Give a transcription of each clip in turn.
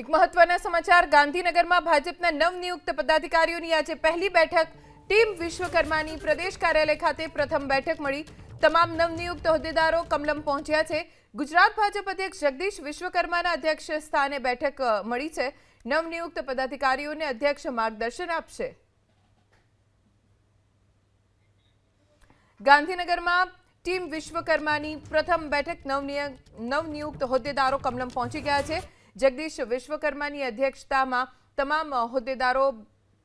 એક મહત્વના સમાચાર, ગાંધીનગરમાં ભાજપના નવનિયુક્ત પદાધિકારીઓની આજે પહેલી બેઠક. ટીમ વિશ્વકર્માની પ્રદેશ કાર્યાલય ખાતે પ્રથમ બેઠક મળી. તમામ નવનિયુક્ત હોદ્દેદારો કમલમ પહોંચ્યા છે. ગુજરાત ભાજપ અધ્યક્ષ જગદીશ વિશ્વકર્માના અધ્યક્ષ સ્થાને બેઠક મળી છે. નવનિયુક્ત પદાધિકારીઓને અધ્યક્ષ માર્ગદર્શન આપશે. ગાંધીનગરમાં ટીમ વિશ્વકર્માની પ્રથમ બેઠક નવનિય- નવનિયુક્ત હોદ્દેદારો કમલમ પહોંચી ગયા છે. જગદીશ વિશ્વકર્માની અધ્યક્ષતામાં તમામ હોદ્દેદારો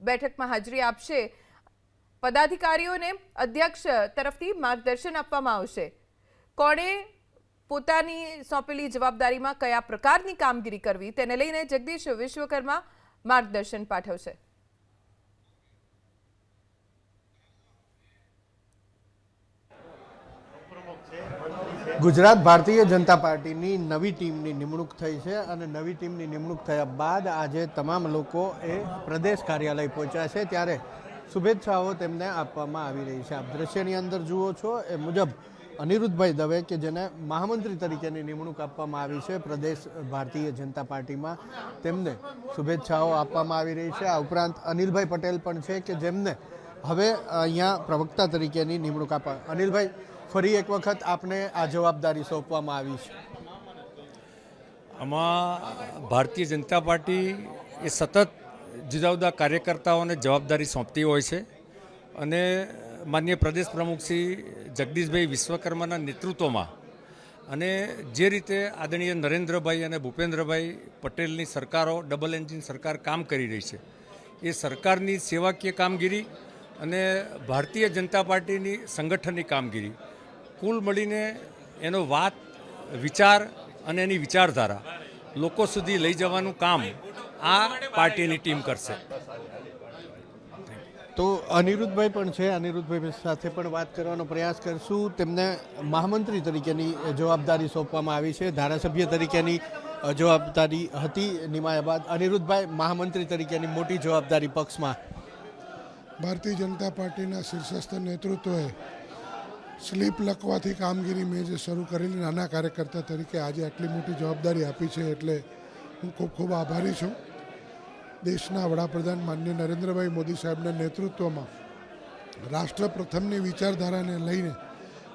બેઠકમાં હાજરી આપશે. પદાધિકારીઓને અધ્યક્ષ તરફથી માર્ગદર્શન આપવામાં આવશે. કોણે પોતાની સોંપેલી જવાબદારીમાં કયા પ્રકારની કામગીરી કરવી તેને લઈને જગદીશ વિશ્વકર્મા માર્ગદર્શન પાઠવશે. ગુજરાત ભારતીય જનતા પાર્ટીની નવી ટીમની નિમણૂક થઈ છે અને નવી ટીમની નિમણૂક થયા બાદ આજે તમામ લોકો એ પ્રદેશ કાર્યાલય પહોંચ્યા છે. ત્યારે શુભેચ્છાઓ તેમને આપવામાં આવી રહી છે. આપ દ્રશ્યની અંદર જુઓ છો, એ મુજબ અનિરુદ્ધભાઈ દવે કે જેને મહામંત્રી તરીકેની નિમણૂક આપવામાં આવી છે પ્રદેશ ભારતીય જનતા પાર્ટીમાં, તેમને શુભેચ્છાઓ આપવામાં આવી રહી છે. આ ઉપરાંત અનિલભાઈ પટેલ પણ છે કે જેમને હવે અહીંયા પ્રવક્તા તરીકેની નિમણૂક આપવા અનિલભાઈ ફરી એક વખત આપને આ જવાબદારી સોંપવામાં આવી છે. આમાં ભારતીય જનતા પાર્ટી એ સતત જુદા જુદા કાર્યકર્તાઓને જવાબદારી સોંપતી હોય છે અને માનનીય પ્રદેશ પ્રમુખ શ્રી જગદીશભાઈ વિશ્વકર્માના નેતૃત્વમાં અને જે રીતે આદરણીય નરેન્દ્રભાઈ અને ભૂપેન્દ્રભાઈ પટેલની સરકારો, ડબલ એન્જિન સરકાર કામ કરી રહી છે, એ સરકારની સેવાકીય કામગીરી અને ભારતીય જનતા પાર્ટીની સંગઠનની કામગીરી કુલ મળીને એનો વાત વિચાર અને એની વિચારધારા લોકો સુધી લઈ જવાનું કામ આ પાર્ટીની ટીમ કરશે. તો અનિરુદ્ધભાઈ પણ છે. અનિરુદ્ધભાઈ સાથે પણ વાત કરવાનો પ્રયાસ કરશું. તેમને મહામંત્રી તરીકેની જવાબદારી સોંપવામાં આવી છે. ધારાસભ્ય તરીકેની જવાબદારી હતી નિમાયા બાદ અનિરુદ્ધભાઈ મહામંત્રી તરીકેની મોટી જવાબદારી પક્ષમાં. ભારતીય જનતા પાર્ટીના શીર્ષસ્થ નેતૃત્વએ સ્લીપ લખવાથી કામગીરી મેં જે શરૂ કરેલી નાના કાર્યકર્તા તરીકે આજે આટલી મોટી જવાબદારી આપી છે એટલે હું ખૂબ ખૂબ આભારી છું. દેશના વડાપ્રધાન માન્ય નરેન્દ્રભાઈ મોદી સાહેબના નેતૃત્વમાં રાષ્ટ્ર પ્રથમની વિચારધારાને લઈને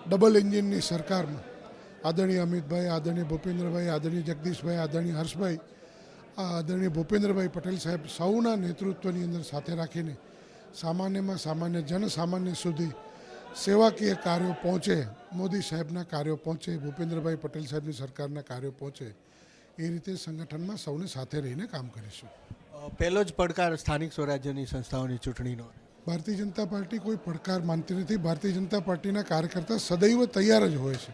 ડબલ એન્જિનની સરકારમાં આદરણીય અમિતભાઈ, આદરણીય ભૂપેન્દ્રભાઈ, આદરણીય જગદીશભાઈ, આદરણીય હર્ષભાઈ આ આદરણીય ભૂપેન્દ્રભાઈ પટેલ સાહેબ સૌના નેતૃત્વની અંદર સાથે રાખીને સામાન્યમાં સામાન્ય જનસામાન્ય સુધી સેવાકીય કાર્યો પહોંચે મોદી સાહેબના કાર્યો પહોંચે ભૂપેન્દ્રભાઈ પટેલ સાહેબની સરકારના કાર્યો પહોંચે એ રીતે સંગઠનમાં સૌને સાથે રહીને કામ કરીશું. પહેલો જ પડકાર સ્થાનિક સ્વરાજ્યની સંસ્થાઓની ચૂંટણીનો. ભારતીય જનતા પાર્ટી કોઈ પડકાર માનતી નથી. ભારતીય જનતા પાર્ટીના કાર્યકર્તા સદૈવ તૈયાર જ હોય છે.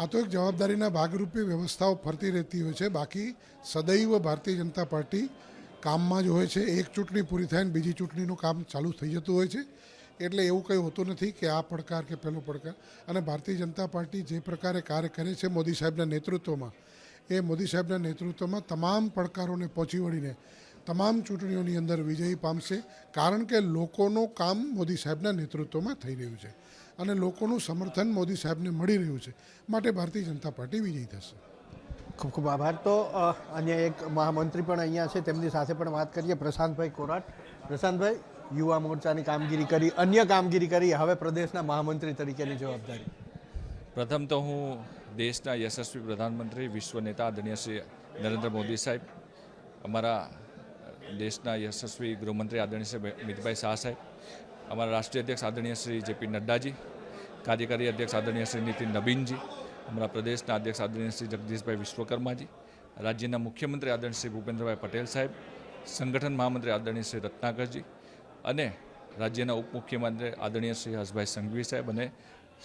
આ તો એક જવાબદારીના ભાગરૂપે વ્યવસ્થાઓ ફરતી રહેતી હોય છે. બાકી સદૈવ ભારતીય જનતા પાર્ટી કામમાં જ હોય છે. એક ચૂંટણી પૂરી થાય ને બીજી ચૂંટણીનું કામ ચાલુ થઈ જતું હોય છે. એટલે એવું કંઈ હોતું નથી કે આ પડકાર કે પેલો પડકાર. અને ભારતીય જનતા પાર્ટી જે પ્રકારે કાર્ય કરે છે મોદી સાહેબના નેતૃત્વમાં, એ મોદી સાહેબના નેતૃત્વમાં તમામ પડકારોને પહોંચી વળીને, તમામ ચૂંટણીઓની અંદર વિજયી પામશે, કારણ કે લોકોનું કામ મોદી સાહેબના નેતૃત્વમાં થઈ રહ્યું છે. અને લોકોનું સમર્થન મોદી સાહેબને મળી રહ્યું છે. માટે ભારતીય જનતા પાર્ટી વિજયી થશે. ખૂબ ખૂબ આભાર. તો અન્ય એક મહામંત્રી પણ અહીંયા છે. તેમની સાથે પણ વાત કરીએ. પ્રશાંતભાઈ કોરાટ. પ્રશાંતભાઈ યુવા મોરચાની કામગીરી કરી, અન્ય કામગીરી કરી, હવે પ્રદેશના મહામંત્રી તરીકેની જવાબદારી. પ્રથમ તો હું દેશના યશસ્વી પ્રધાનમંત્રી, વિશ્વ નેતા આદરણીય શ્રી નરેન્દ્ર મોદી સાહેબ, અમારા દેશના યશસ્વી ગૃહમંત્રી આદરણીય શ્રી મિતભાઈ શાહ સાહેબ, અમારા રાષ્ટ્રીય અધ્યક્ષ આદરણીય શ્રી જેપી નડ્ડાજી, કાર્યકારી અધ્યક્ષ આદરણીય શ્રી નીતિન નબીનજી, અમારા પ્રદેશના અધ્યક્ષ આદરણીય શ્રી જગદીશભાઈ વિશ્વકર્માજી, રાજ્યના મુખ્યમંત્રી આદરણીય શ્રી ભૂપેન્દ્રભાઈ પટેલ સાહેબ, સંગઠન મહામંત્રી આદરણીય શ્રી રત્નાકરજી અને રાજ્યના ઉપમુખ્યમંત્રી આદરણીય શ્રી હસભાઈ સંઘવી સાહેબ અને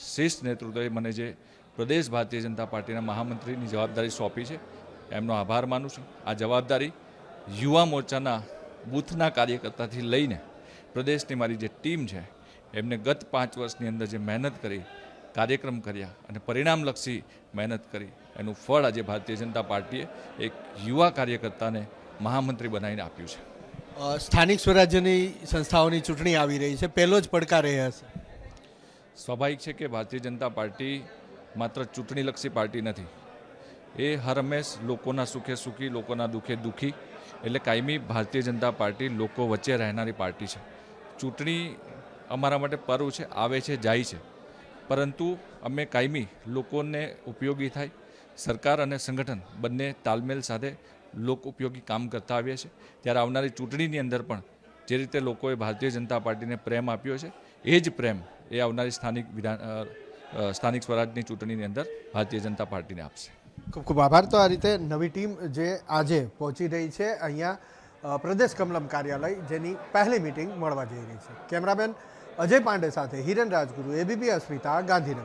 શ્રેષ્ઠ નેતૃત્વએ મને જે પ્રદેશ ભારતીય જનતા પાર્ટીના મહામંત્રીની જવાબદારી સોંપી છે, એમનો આભાર માનું છું. આ જવાબદારી યુવા મોરચાના બૂથના કાર્યકર્તાથી લઈને પ્રદેશની મારી જે ટીમ છે, એમને ગત પાંચ વર્ષની અંદર જે મહેનત કરી, કાર્યક્રમ કર્યા અને પરિણામલક્ષી મહેનત કરી, એનું ફળ આજે ભારતીય જનતા પાર્ટીએ એક યુવા કાર્યકર્તાને મહામંત્રી બનાવીને આપ્યું છે. સ્થાનિક સ્વરાજ્યની સંસ્થાઓની ચૂંટણી આવી રહી છે. પહેલો જ પડકાર એ હશે સ્વાભાવિક છે કે ભારતીય જનતા પાર્ટી માત્ર ચૂંટણીલક્ષી પાર્ટી નથી. એ હર લોકોના સુખે સુખી, લોકોના દુઃખે દુઃખી એટલે કાયમી ભારતીય જનતા પાર્ટી લોકો વચ્ચે રહેનારી પાર્ટી છે. ચૂંટણી અમારા માટે પર્વ છે, આવે છે, જાય છે. પરંતુ અમે કાયમી લોકોને ઉપયોગી થાય, સરકાર અને સંગઠન બંને તાલમેલ સાથે લોક ઉપયોગી કામ કરતા આવ્યા છે ત્યારે આવનારી ચૂંટણીની અંદર પણ જે રીતે લોકોએ ભારતીય જનતા પાર્ટીને પ્રેમ આપ્યો છે, એ જ પ્રેમ એ આવનારી સ્થાનિક વિધાન સ્થાનિક સ્વરાજની ચૂંટણીની અંદર ભારતીય જનતા પાર્ટીને આપશે. ખૂબ ખૂબ આભાર. તો આ રીતે નવી ટીમ જે આજે પહોંચી રહી છે, અહીંયા પ્રદેશ કમલમ કાર્યાલય, જેની પહેલી મિટિંગ મળવા જઈ રહી છે. કેમેરામેન અજય પાંડે સાથે હિરણ રાજગુરુ, એબીપી અસ્મિતા, ગાંધીનગર.